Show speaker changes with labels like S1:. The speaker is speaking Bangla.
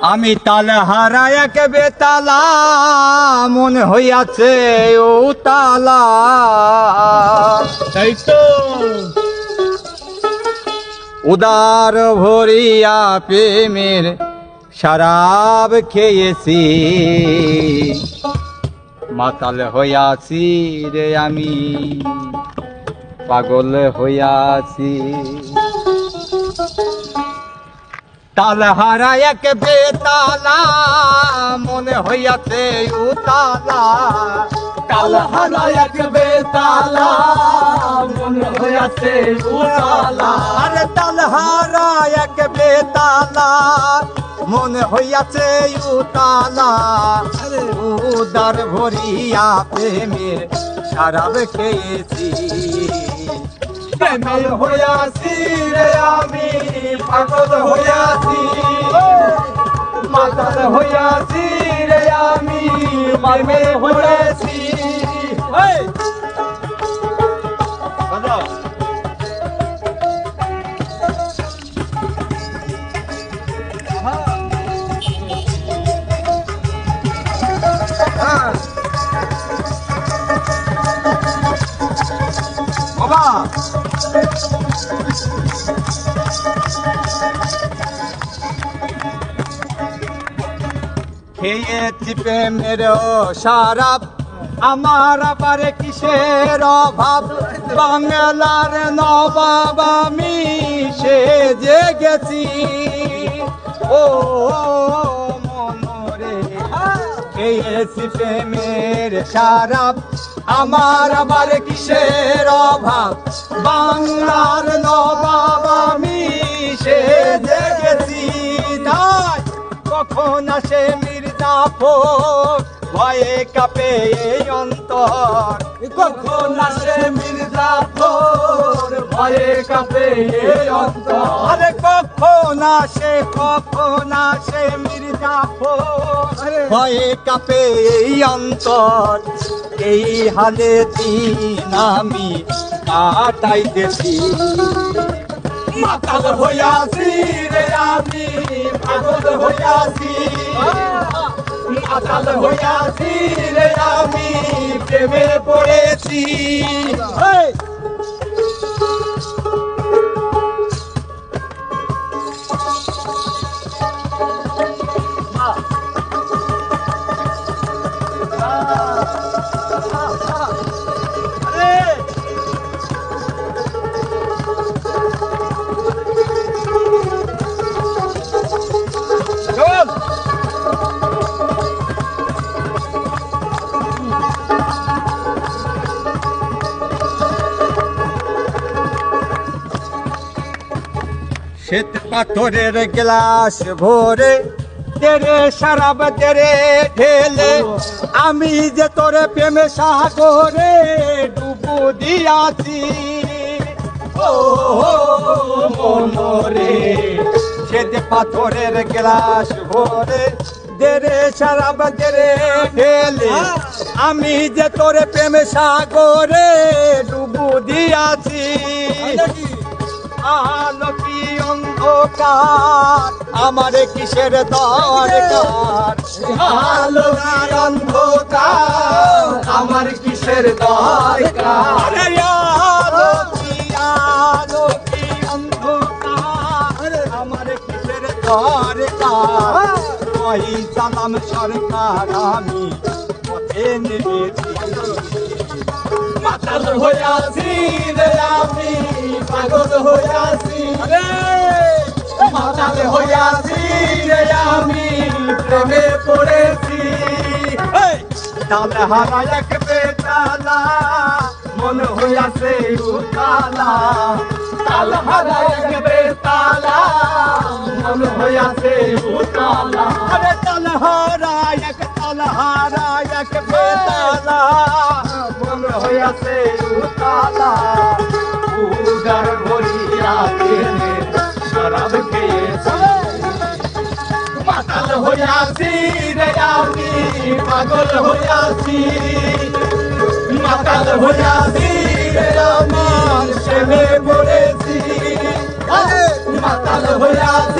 S1: আমি তালে হারায় এক বেতালা মনে হইয়াছে ও তালা।
S2: তাই তো।
S1: উদার ভরিয়া প্রেমের শরাব খেয়েছি। মাতাল হইয়াছি রে আমি পাগল হইয়াছি। তাল হারা এক বেতালা, মনে হইয়াছে উতালা।
S2: কাল হারা এক বেতালা, মনে হইয়াছে উতালা।
S1: আরে তাল হারা এক বেতালা, মনে হইয়াছে উতালা। উদার ভরিয়া প্রেমের সারাব খেয়েছি।
S2: প্রেমের হইয়াছি রে আমি পাগল হইয়াছি মাতাল হইয়াছি রে আমি মর্মে হইয়াছি!
S1: খেয়েছি প্রেমের সারাপ আমার আবার কিসের অভাব? বাংলার নবাব আমি সেজে গেছি। ও, মনরে খেয়েছি প্রেমের সারাপ, আমার আবার কিসের অভাব? বাংলার নবাব কখন আসে মির্জাফর ভয়ে কাঁপে এই অন্তর।
S2: কখন আসে মির্জাফর ভয়ে কাঁপে এই অন্তর।
S1: আরে কখন আসে কখন আসে মির্জাফর ভয়ে কাঁপে এই অন্তর। এই হালে দিন আমি কাটাইতেছি।
S2: মাতাল হইয়াছি রে হইয়াছি মাতাল হইয়াছি রে আমি প্রেমে পড়েছি।
S1: শ্বেত পাথরের গ্লাস ভরে তেরে সারাব তেরে ঢেলে। আমি যে তোরে প্রেমে সাগরে ডুবু দিয়াছি। ও মনরে শ্বেত পাথরের গ্লাস ভরে দেরে সারাব তেরে ঢেলে। আমি যে তোরে প্রেমে সাগরে ডুবু দিয়াছি। আলো কি অন্ধকার আমার কিসের দরকার?
S2: আলো কি অন্ধকার আমার কিসের দরকার?
S1: আলো কি আলো কি অন্ধকার আমার কিসের দরকার? ওই সালাম সরকার আমি
S2: মাতাল হইয়াছি আমি পাগল হইয়াছি মাতাল হইয়াছি আমি প্রেমে পড়েছি
S1: তাল হারা এক বেতালা মন হইয়াছে উতালা
S2: তাল হারা এক বেতালা মন হইয়াছে উতালা
S1: আরে তাল হারা এক তাল হইয়াছে উতালা উদার ভরিয়া প্রেমে শরাব খেয়েছি।
S2: মাতাল হইয়াছি রে আমি পাগল হইয়াছি। মাতাল হইয়াছি রে আমি প্রেমে পড়েছি। মাতাল হইয়াছি